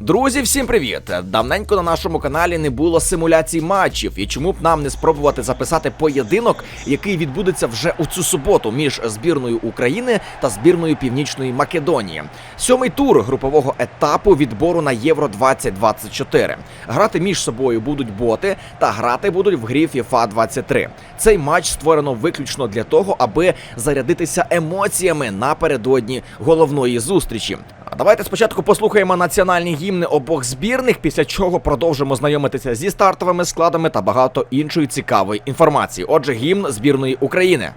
Друзі, всім привіт! Давненько на нашому каналі не було симуляцій матчів, і чому б нам не спробувати записати поєдинок, який відбудеться вже у цю суботу між збірною України та збірною Північної Македонії. Сьомий тур групового етапу відбору на Євро 2024. Грати між собою будуть боти та грати будуть в грі FIFA 23. Цей матч створено виключно для того, аби зарядитися емоціями напередодні головної зустрічі. Давайте спочатку послухаємо національні гімни обох збірних, після чого продовжимо знайомитися зі стартовими складами та багато іншої цікавої інформації. Отже, гімн збірної України.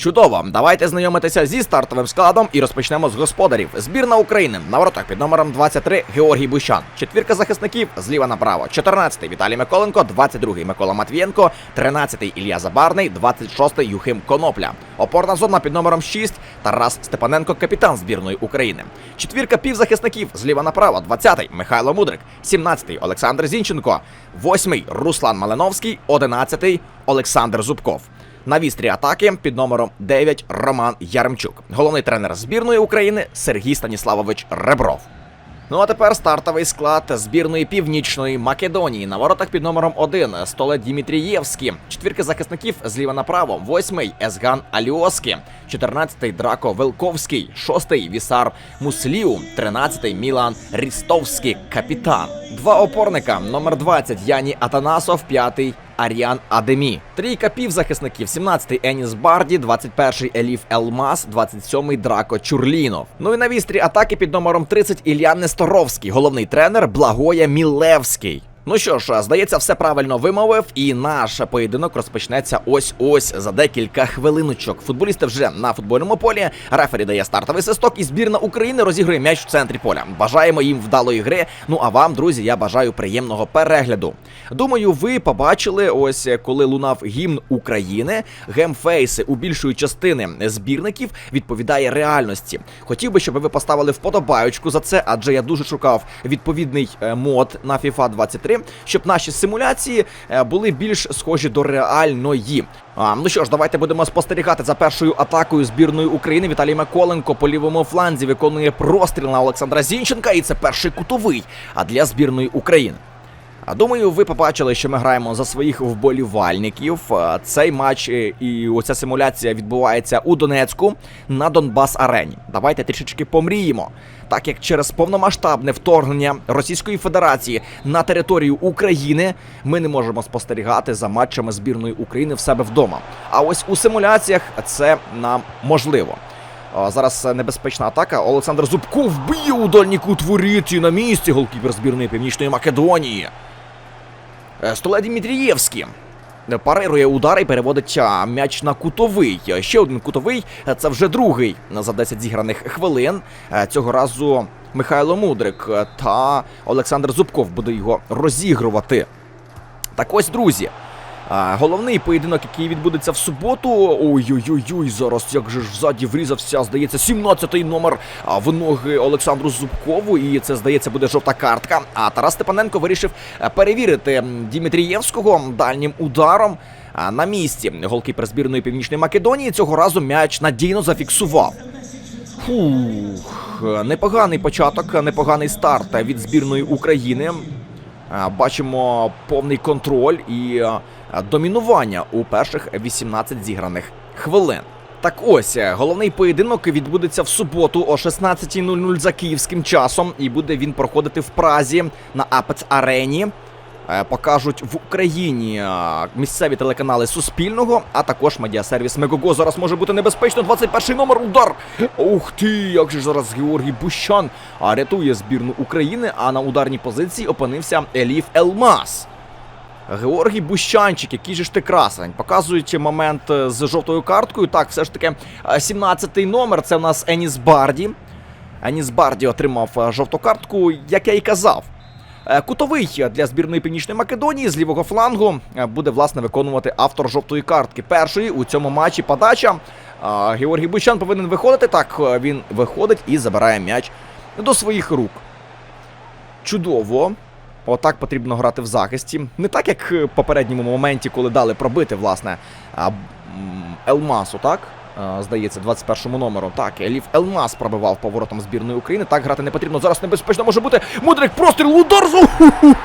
Чудово, давайте знайомитися зі стартовим складом і розпочнемо з господарів. Збірна України на воротах під номером 23 Георгій Бущан. Четвірка захисників зліва направо. 14-й Віталій Миколенко, 22-й Микола Матвієнко, 13-й Ілля Забарний, 26-й Юхим Конопля. Опорна зона під номером 6 Тарас Степаненко, капітан збірної України. Четвірка півзахисників зліва направо. 20-й Михайло Мудрик, 17-й Олександр Зінченко, 8-й Руслан Малиновський, 11-й Олександр Зубков. На вістрі атаки під номером 9 Роман Яремчук. Головний тренер збірної України Сергій Станіславович Ребров. Ну а тепер стартовий склад збірної північної Македонії. На воротах під номером 1 Столе Дімітрієвський. Четвірки захисників зліва направо. Восьмий Езган Аліоскі. 14-й Драко Велковський. Шостий Вісар Мусліу. 13-й Мілан Рістовський. Капітан. Два опорника. Номер 20 Яні Атанасов. П'ятий Аріан Адемі. Трійка півзахисників: 17-й Еніс Барді, 21-й Еліф Елмас, 27-й Драко Чурлінов. Ну і на вістрі атаки під номером 30 Ілля Несторовський, головний тренер Благоя Мілевський. Ну що ж, здається, все правильно вимовив, і наш поєдинок розпочнеться ось ось за декілька хвилиночок. Футболісти вже на футбольному полі. Рефері дає стартовий свисток, і збірна України розігрує м'яч в центрі поля. Бажаємо їм вдалої гри. Ну а вам, друзі, я бажаю приємного перегляду. Думаю, ви побачили, ось коли лунав гімн України, гемфейси у більшої частини збірників відповідає реальності. Хотів би, щоб ви поставили вподобаючку за це, адже я дуже шукав відповідний е, мод на FIFA 23, щоб наші симуляції е, були більш схожі до реальної. А, ну що ж, давайте будемо спостерігати за першою атакою збірної України. Віталій Миколенко по лівому фланзі виконує простріл на Олександра Зінченка, і це перший кутовий. А для збірної України. А думаю, ви побачили, що ми граємо за своїх вболівальників. Цей матч е, і оця симуляція відбувається у Донецьку на Донбас Арені. Давайте трішечки помріємо. Так як через повномасштабне вторгнення Російської Федерації на територію України ми не можемо спостерігати за матчами збірної України в себе вдома. А ось у симуляціях це нам можливо. Зараз е, небезпечна атака. Олександр Зубков б'є у дальній кут воріт на місці голкіпер збірної Північної Македонії. Е, Столе Дмитрієвський. Е, Парирує удар і переводить м'яч на кутовий. Е, Ще один кутовий. е, Це вже другий за 10 зіграних хвилин. Е, Цього разу Михайло Мудрик е, та Олександр Зубков буде його розігрувати. Так ось, друзі. А, головний поєдинок, який відбудеться в суботу. Ой-ой-ой, зараз як же ж ззаді врізався, здається, 17-й номер в ноги Олександру Зубкову. І це, здається, буде жовта картка. А Тарас Степаненко вирішив е, перевірити Дімітрієвського дальнім ударом. На місці голкіпер збірної Північної Македонії цього разу м'яч надійно зафіксував. Фух, непоганий початок, непоганий старт від збірної України. Бачимо повний контроль і домінування у перших 18 зіграних хвилин. Так ось е, головний поєдинок відбудеться в суботу о 16.00 за київським часом, і буде він проходити в Празі на Апец Арені. Е, Покажуть в Україні е, місцеві телеканали Суспільного, а також медіасервіс Мегого. Зараз може бути небезпечно. 21 номер удар. Ух ти, як же зараз Георгій Бущан рятує збірну України. А на ударній позиції опинився Еліф Елмас. Георгій Бущанчик, який же ж ти красень. Показують момент е, з жовтою карткою. Так, все ж таки, е, 17-й номер. Це в нас Еніс Барді. Аніс Барді отримав е, жовту картку, як я і казав. Е, Кутовий для збірної Північної Македонії з лівого флангу е, буде власне виконувати автор жовтої картки. Першої у цьому матчі подача. Георгій Бущан повинен виходити. Так е, він виходить і забирає м'яч до своїх рук. Чудово. Отак потрібно грати в захисті. Не так, як в попередньому моменті, коли дали пробити, власне, Елмасу, так? Здається, 21-му номеру. Так, Еліф Елмас пробивав поворотом збірної України. Так грати не потрібно. Зараз небезпечно може бути. Мудрик простріл удар за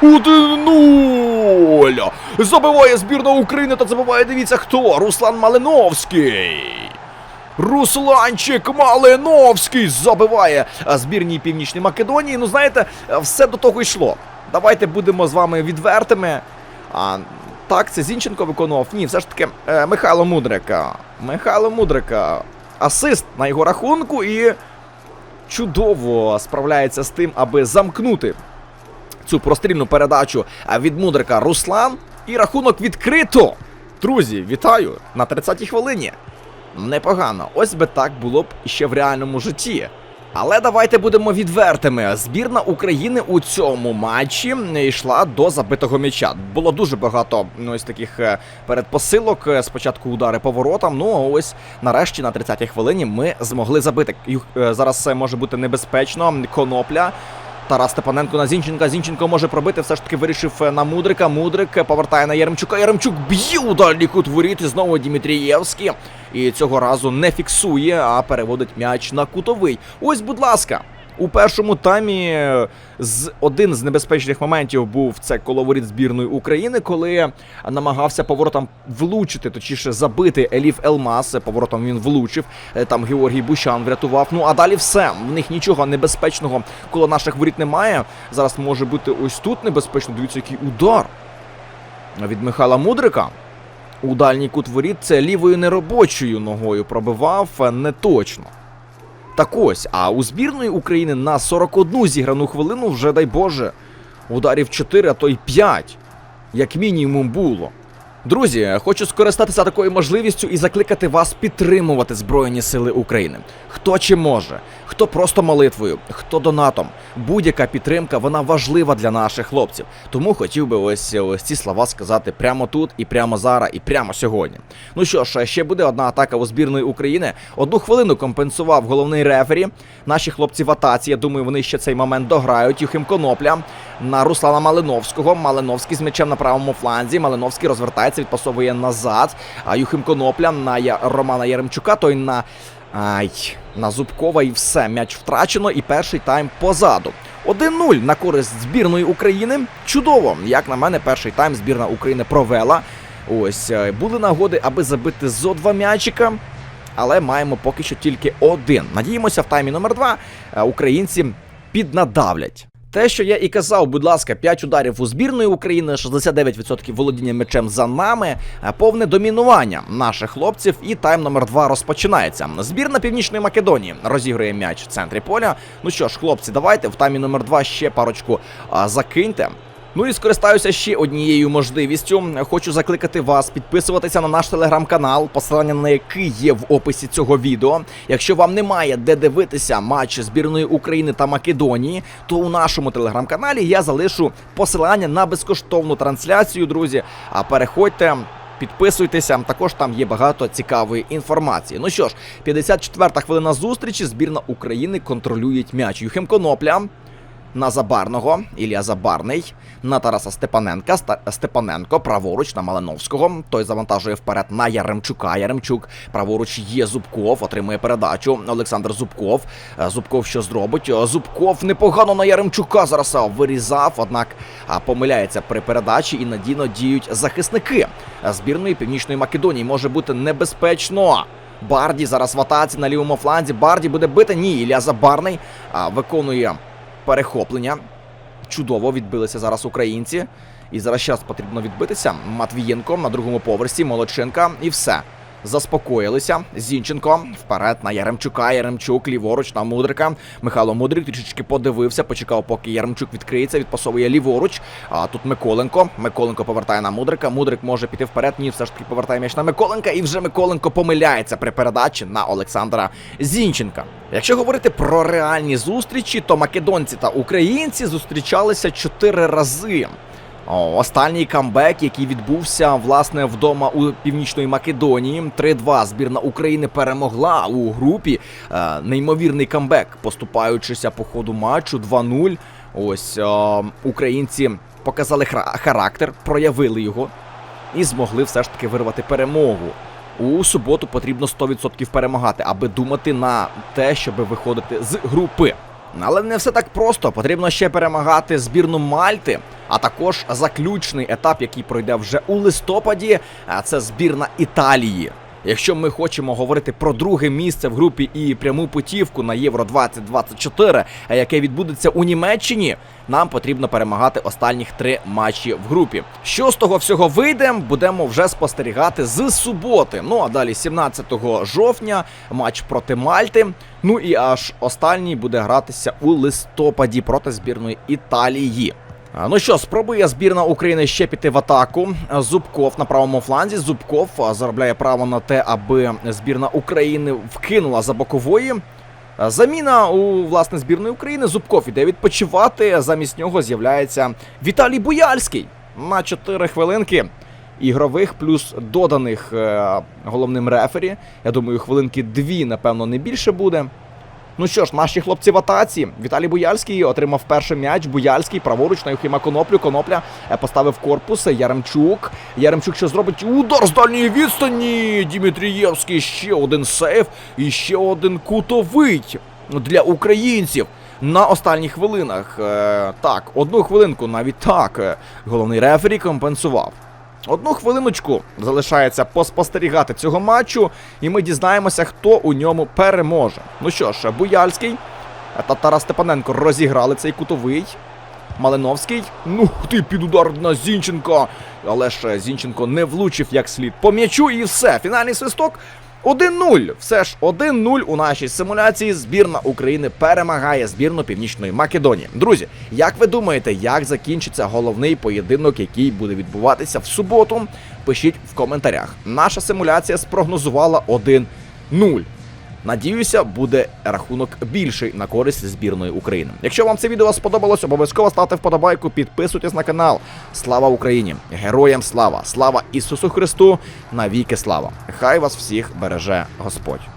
1-0. Забиває збірна України та забиває, дивіться, хто? Руслан Малиновський. Русланчик Малиновський забиває збірній Північної Македонії. Ну, знаєте, все до того йшло. Давайте будемо з вами відвертими. А, так, це Зінченко виконував. Ні, все ж таки е, Михайло Мудрика. Михайло Мудрика. Асист на його рахунку і чудово справляється з тим, аби замкнути цю прострільну передачу від Мудрика Руслан. І рахунок відкрито. Друзі, вітаю на 30-й хвилині. Непогано. Ось би так було б ще в реальному житті. Але давайте будемо відвертими. Збірна України у цьому матчі йшла до забитого м'яча. Було дуже багато ну, ось таких е, передпосилок. Е, Спочатку удари по воротам. Ну а ось нарешті на 30-й хвилині ми змогли забити. Е, Зараз це може бути небезпечно. Конопля. Тарас Степаненко на Зінченка. Зінченко може пробити. Все ж таки вирішив е, на Мудрика. Мудрик е, повертає на Яремчука. Яремчук б'є у дальній кут воріт. І знову Дімітрієвський. І цього разу не фіксує, а переводить м'яч на кутовий. Ось, будь ласка. У першому таймі з один з небезпечних моментів був це коловоріт збірної України, коли намагався поворотом влучити, точніше забити Еліф Елмас. Поворотом він влучив. Е, Там Георгій Бущан врятував. Ну а далі все. В них нічого небезпечного коло наших воріт немає. Зараз може бути ось тут небезпечно. Дивіться, який удар від Михайла Мудрика. У дальній кут воріт це лівою неробочою ногою пробивав е, не точно. Так ось, а у збірної України на 41 зіграну хвилину вже дай Боже. Ударів 4, а то й 5. Як мінімум було. Друзі, хочу скористатися такою можливістю і закликати вас підтримувати Збройні Сили України. Хто чи може, хто просто молитвою, хто донатом. Будь-яка підтримка вона важлива для наших хлопців. Тому хотів би ось ось ці слова сказати прямо тут, і прямо зараз, і прямо сьогодні. Ну що ж, ще буде одна атака у збірної України. Одну хвилину компенсував головний рефері. Наші хлопці в атаці. Я думаю, вони ще цей момент дограють. Юхим Конопля на Руслана Малиновського. Малиновський з м'ячем на правому фланзі. Малиновський розвертається, відпасовує назад. А Юхим Конопля на Романа Яремчука. Той на Ай, на Зубкова і все. М'яч втрачено, і перший тайм позаду. 1-0 на користь збірної України. Чудово, як на мене, перший тайм збірна України провела. Ось е, були нагоди, аби забити зо два м'ячика. Але маємо поки що тільки один. Надіємося, в таймі номер два е, українці піднадавлять. Те, що я і казав, будь ласка, 5 ударів у збірної України, 69% володіння мечем за нами, повне домінування наших хлопців, і тайм номер 2 розпочинається. Збірна Північної Македонії розігрує м'яч в центрі поля. Ну що ж, хлопці, давайте в таймі номер 2 ще парочку закиньте. Ну і скористаюся ще однією можливістю. Хочу закликати вас підписуватися на наш телеграм-канал, посилання на який є в описі цього відео. Якщо вам немає де дивитися матч збірної України та Македонії, то у нашому телеграм-каналі я залишу посилання на безкоштовну трансляцію, друзі. А переходьте. Підписуйтеся, також там є багато цікавої інформації. Ну що ж, 54-та хвилина зустрічі. Збірна України контролює м'яч. Юхим Конопля на Забарного, Ілля Забарний, на Тараса Степаненка, Степаненко, праворуч на Малиновського. Той завантажує вперед на Яремчука. Яремчук праворуч є Зубков, отримує передачу. Олександр Зубков. Е, Зубков що зробить? Е, Зубков непогано на Яремчука зараз вирізав, однак помиляється при передачі і надійно діють захисники Е, збірної Північної Македонії. Може бути небезпечно. Барді зараз в атаці на лівому фланзі. Барді буде бити. Ні, Ілля Забарний виконує перехоплення. Чудово відбилися зараз українці. І зараз ще раз потрібно відбитися. Матвієнко на другому поверсі, Молодченка і все. Заспокоїлися. Зінченко вперед на Яремчука. Яремчук ліворуч на Мудрика. Михайло Мудрик трішечки подивився, почекав, поки Яремчук відкриється, відпасовує ліворуч. А тут Миколенко. Миколенко повертає на Мудрика. Мудрик може піти вперед. Ні, все ж таки повертає м'яч на Миколенка. І вже Миколенко помиляється при передачі на Олександра Зінченка. Якщо говорити про реальні зустрічі, то македонці та українці зустрічалися чотири рази. Останній камбек, який відбувся власне вдома у північної Македонії. 3-2 збірна України перемогла у групі. Е, неймовірний камбек, поступаючися по ходу матчу 2-0. Ось е, українці показали характер, проявили його і змогли все ж таки вирвати перемогу. У суботу потрібно 100% перемагати, аби думати на те, щоб виходити з групи. Але не все так просто. Потрібно ще перемагати збірну Мальти, а також заключний етап, який пройде вже у листопаді. Це збірна Італії. Якщо ми хочемо говорити про друге місце в групі і пряму путівку на Євро 2024, а яке відбудеться у Німеччині, нам потрібно перемагати останніх три матчі в групі. Що з того всього вийде, будемо вже спостерігати з суботи. Ну а далі, 17 жовтня, матч проти Мальти. Ну і аж останній буде гратися у листопаді проти збірної Італії. Ну що, спробує збірна України ще піти в атаку. Зубков на правому фланзі. Зубков заробляє право на те, аби збірна України вкинула за бокової. Заміна у власне збірної України. Зубков іде відпочивати. Замість нього з'являється Віталій Буяльський на 4 хвилинки. Ігрових плюс доданих е, головним рефері. Я думаю, хвилинки дві, напевно, не більше буде. Ну що ж, наші хлопці в атаці. Віталій Буяльський отримав перший м'яч. Буяльський праворуч на Юхима Коноплю. Конопля е, поставив корпус. Яремчук. Яремчук що зробить удар з дальньої відстані. Дімітрієвський ще один сейф і ще один кутовий для українців. На останніх хвилинах. Е, так, одну хвилинку, навіть так. е, Головний рефері компенсував. Одну хвилиночку залишається поспостерігати цього матчу, і ми дізнаємося, хто у ньому переможе. Ну що ж, Буяльський та Тарас Степаненко розіграли цей кутовий. Малиновський. Ну ти під удар на Зінченка. Але ж Зінченко не влучив як слід по м'ячу, і все. Фінальний свисток. 1-0. Все ж 1-0 у нашій симуляції. Збірна України перемагає збірну Північної Македонії. Друзі, як ви думаєте, як закінчиться головний поєдинок, який буде відбуватися в суботу? Пишіть в коментарях. Наша симуляція спрогнозувала 1-0. Надіюся, буде рахунок більший на користь збірної України. Якщо вам це відео сподобалось, обов'язково ставте вподобайку, підписуйтесь на канал. Слава Україні! Героям слава! Слава Ісусу Христу! Навіки слава! Хай вас всіх береже Господь!